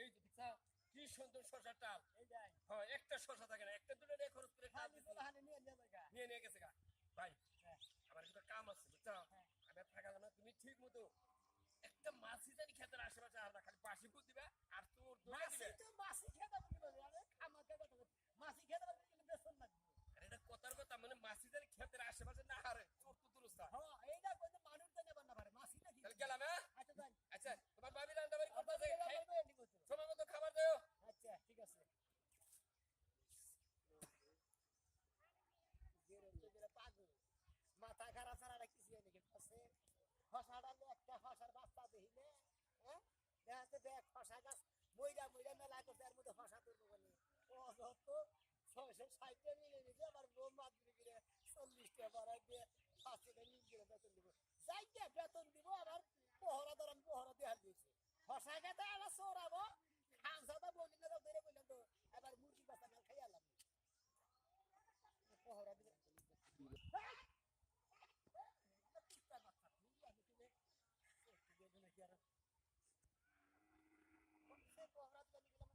এই কি সুন্দর শশার টাল হ্যাঁ একটা শশা থাকে না একটা দুটো নিয়ে খরচ করে হানি নিয়ে নিয়ে গেছে গা। ভাই হ্যাঁ। আমার একটা কাম আছে বুঝছ? হ্যাঁ। আমি থাকা না তুমি ঠিক মতো একটা মাছি জানি খেতের আশেপাশে আর খালি বাসি ফুট দিবে আর তোর দোয়া মাসি দিবে তো মাসি খেতে পারবি না আরে খামা খেতে পারবি মাসি খেতে পারবি কিন্তু বেসন লাগবে আর এটা কথার কথা মানে মাছি জানি খেতের আশেপাশে না হারে তোর তো দুরস্তা হ্যাঁ এইটা কইতে মানুষ তো নেবার না পারে মাসি নাকি তাহলে গেলাম হ্যাঁ আচ্ছা যাই আচ্ছা তোমার ভাবি রান্না বাড়ি করতে আপনাদের আছে এলাকায় তো এন্ডি করতে হবে। সময় মতো খাবার দেও আচ্ছা ঠিক আছে গেরম তো গেলে পাগল মাথা খারাপ নাকি? আছে ফসাটা একটা ফসার বাচ্চা দেখিলে হ্যাঁ? দেখা যাচ্ছে দেখ ফসা গাছ মেলা করছে, এর মধ্যে ফসা তুলবো বলে। ও যত ছয়শো আবার দিয়ে দিয়ে চল্লিশটা বাড়াই দিয়ে বেতন দিব। যাই বেতন দিব, আবার পহরা ধরান, পহরা দেওয়ার দিয়েছে। ফসা আবার চোরাবো খামসাটা বলি না ধরে বললাম তো এবার মুরগি বাচ্চা না খাই আলাম পহরা দিলে না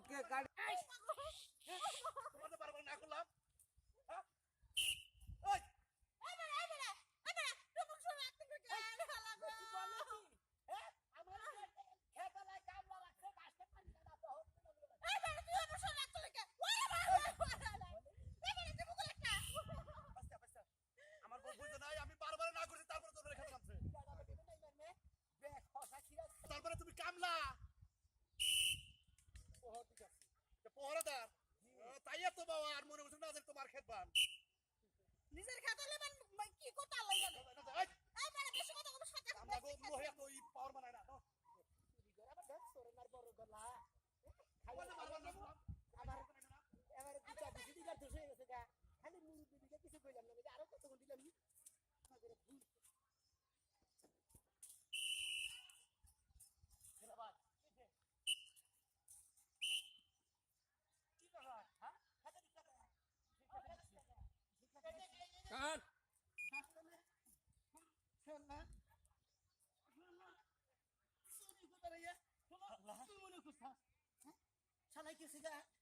ওকে গাড়ি তোমাদের পারব না করলাম হ্যাঁ ওই বাস্তা বাস্তা আমার বউ বুঝতে নাই আমি বারবার না করছি তারপরে তোর খেতে নামছে তারপরে তুমি কামলা পহরাদার তাই তো বাবা আর মনে হচ্ছে না তোমার খেত বান নিজের খাতালে মান কি কথা লাগে এই, এই মানে বেশি কথা কোনো সাথে আমরা গো মহিলা তো এই পাওয়ার বানায় না তো খালি মুরুব্বি দিকে কিছু কইলাম না আরও কত দিলাম ধন্যবাদ কি ব্যাপার হ্যাঁ খাতা দিতে কান শালাই কি সিগা হাই ওই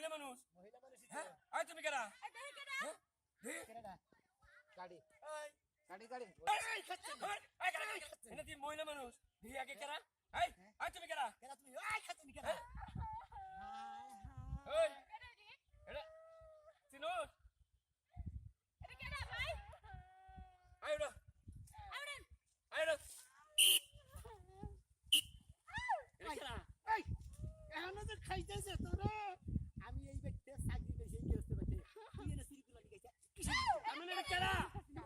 মহিলা মানুষ মহিলা মানুষ হ্যাঁ আয় তুমি কেরা গাড়ি ওই গাড়ি গাড়ি এনে মহিলা মানুষ ভি আগে কেরা আয় আয় তুমি কেরা কেন তুমি ওই খাতে নি কেন ওই এটা চিনোস আয় ওটা আয় ওটা এটা কেরা এই এখনও তো খাইতেছে তোরে আমি এই ব্যক্তি চাকরি নেই সেই গেরস্তে ব্যক্তি তুই এনে সিরিকুলা লিখেছে কিসের আমি এটা কেরা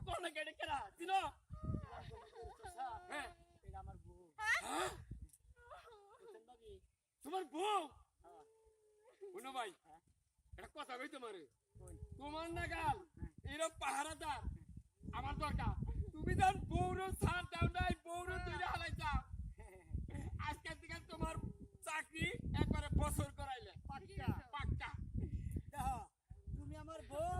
কোন লাগে এটা কেরা চিনো হ্যাঁ এটা আমার বউ বুঝছেন বাবি তোমার বউ? হ্যাঁ শুনো ভাই হ্যাঁ। এটা কথা কই তোমারে। তোমার নাগাল এরকম পাহারাদার। আমার দরকার। তুমি যখন বৌর ছাড় দাও নাই বৌর তুই হালাই যাও আজকের থেকে তোমার চাকরি একবারে বছর করাইলে। পাক্কা। পাক্কা। দেখো তুমি আমার বউ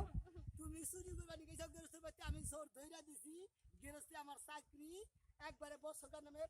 তুমি চুরি করবা নিকে সব গেরস্তে ব্যক্তি আমি সর ধইরা দিছি গেরস্তে আমার চাকরি একবারে বছরটা নামে